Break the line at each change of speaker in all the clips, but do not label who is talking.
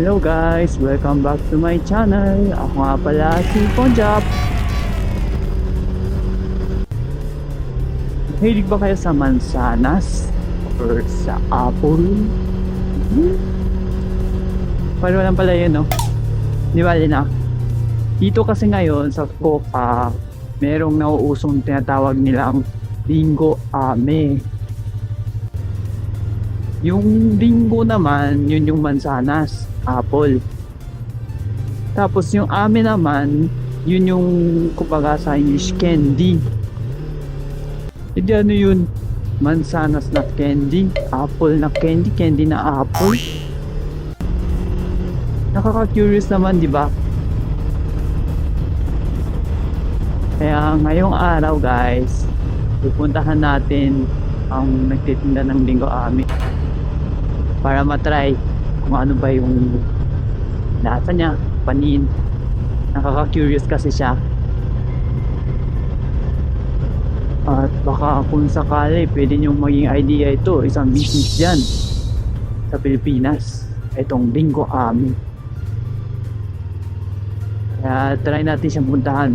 Hello guys! Welcome back to my channel. Ako nga pala si Ponjap. Mahilig ba kayo sa mansanas? Or sa apple? Hmm? Paano lang pala yun, no? Di ba, na? Dito kasi ngayon sa Coca, merong nauusong tinatawag nilang Bingo Ame. Yung bingo naman, yun yung mansanas, apple. Tapos yung ame naman, yun yung kumbaga sa English candy. Hindi ano yun, mansanas na candy, apple na candy, candy na apple. Nakaka-curious naman, di ba? Kaya ngayong araw guys, pupuntahan natin ang nagtitinda ng linggo amin para matry kung ano ba yung lasa niya, panin. Nakaka-curious kasi siya. At baka kung sakali, pwede niyong maging idea ito, isang business dyan sa Pilipinas. Itong Bingo Ami. Kaya try natin siyang puntahan.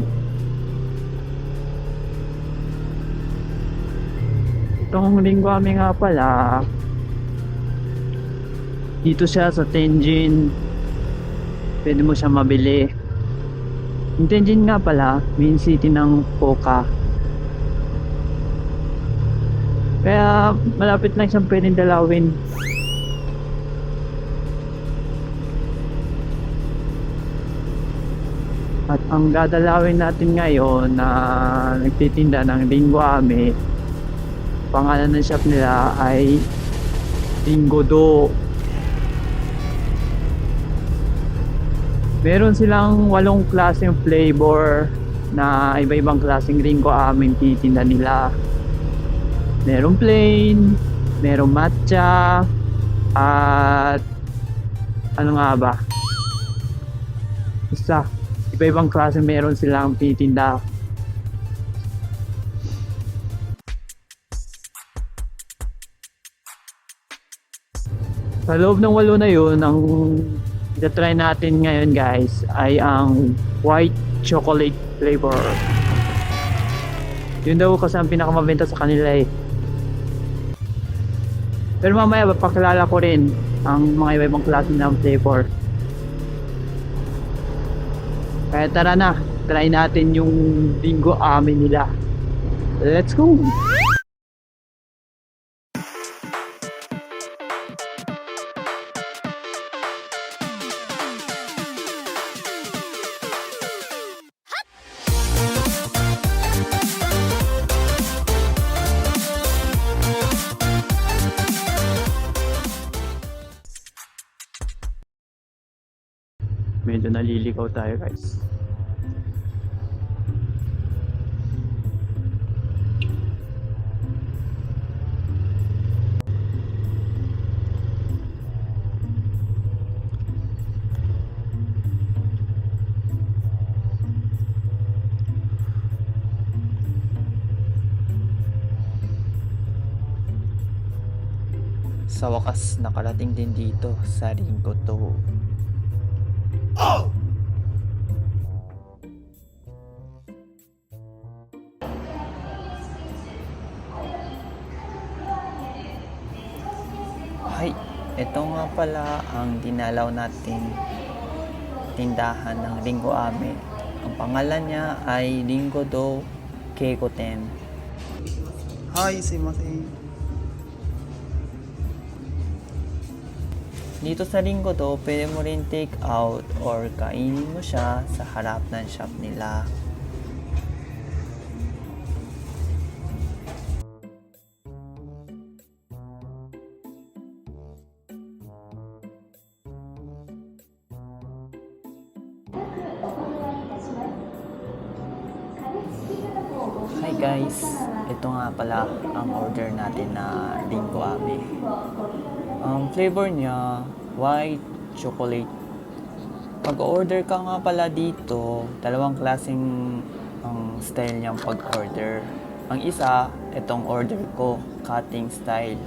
Itong Bingo Ami nga pala, dito siya sa Tenjin pwede mo siya mabili. Yung Tenjin nga pala main city ng Poca. Kaya malapit lang siyang pwedeng dalawin. At ang dadalawin natin ngayon na nagtitinda ng Linggo Ame pangalan ng shop nila ay Linggo Meron silang walong klaseng flavor na iba-ibang klaseng ringo aming titinda nila. Merong plain, merong matcha, at ano nga ba? Basta, iba-ibang klase meron silang titinda. Sa loob ng walo na yun, ang try natin ngayon guys ay ang white chocolate flavor. Yun daw kasi ang pinakamabenta sa kanila eh. Pero mamaya papakilala ko rin ang mga iba-ibang klase ng flavor. Kaya tara na, try natin yung bingo amin nila. Let's go! Medyo naliligaw tayo guys.
sa wakas nakarating din dito sa Ringo 2 Oh! Hi, ito nga pala ang dinalaw natin tindahan ng Ringo Ame. Ang pangalan niya ay Ringo Do Keikoten.
Hi, simasay.
Dito sa linggo to, pwede mo rin take out or kainin mo siya sa harap ng shop nila. Hi guys, ito nga pala ang order natin na linggo ame. Ang flavor niya, white chocolate. Pag-order ka nga pala dito, dalawang klaseng ang style niyang pag-order. Ang isa, itong order ko, cutting style.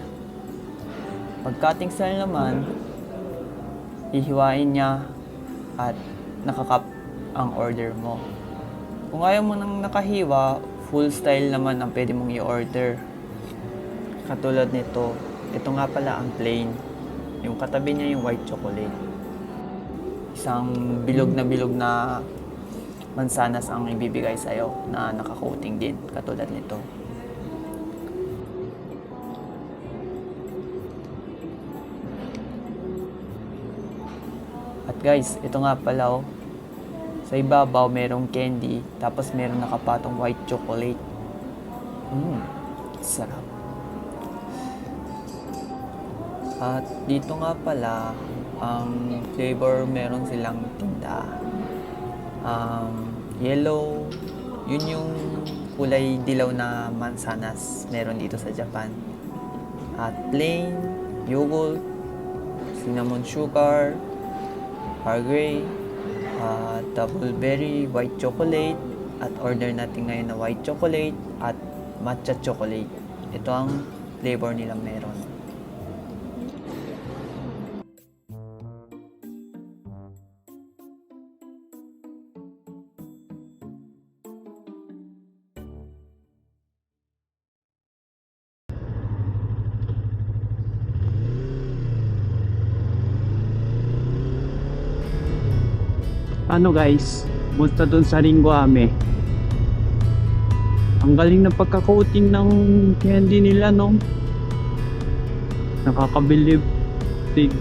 Pag cutting style naman, hihiwain niya at nakakap ang order mo. Kung ayaw mo nang nakahiwa, full style naman ang pwede mong i-order. Katulad nito, ito nga pala ang plain. Yung katabi niya yung white chocolate. Isang bilog na bilog na mansanas ang ibibigay sa'yo na naka-coating din, katulad nito. At guys, ito nga pala oh. Sa ibabaw merong candy, tapos meron nakapatong white chocolate. Mmm, sarap. At dito nga pala, ang flavor meron silang tinda. Um, yellow, yun yung kulay dilaw na mansanas meron dito sa Japan. At plain, yogurt, cinnamon sugar, Earl Grey, uh, double berry, white chocolate, at order natin ngayon na white chocolate at matcha chocolate. Ito ang flavor nila meron.
Ano guys, punta dun sa Ringuame. Ang galing ng pagka-coating ng candy nila, no? Nakakabilib. Tig.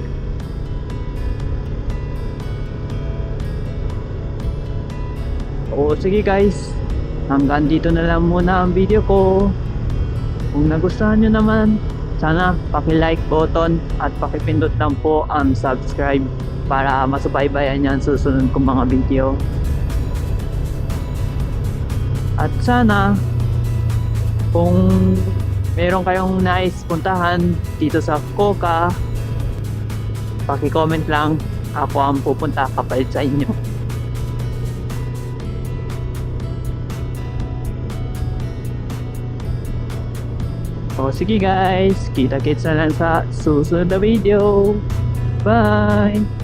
O sige guys, hanggang dito na lang muna ang video ko. Kung nagustuhan nyo naman, sana paki-like button at pakipindot lang po ang subscribe para masubaybayan nyo ang susunod kong mga video. At sana, kung meron kayong nice puntahan dito sa Coca, paki-comment lang. Ako ang pupunta kapalit sa inyo. O sige guys, kita-kits na lang sa susunod na video. Bye!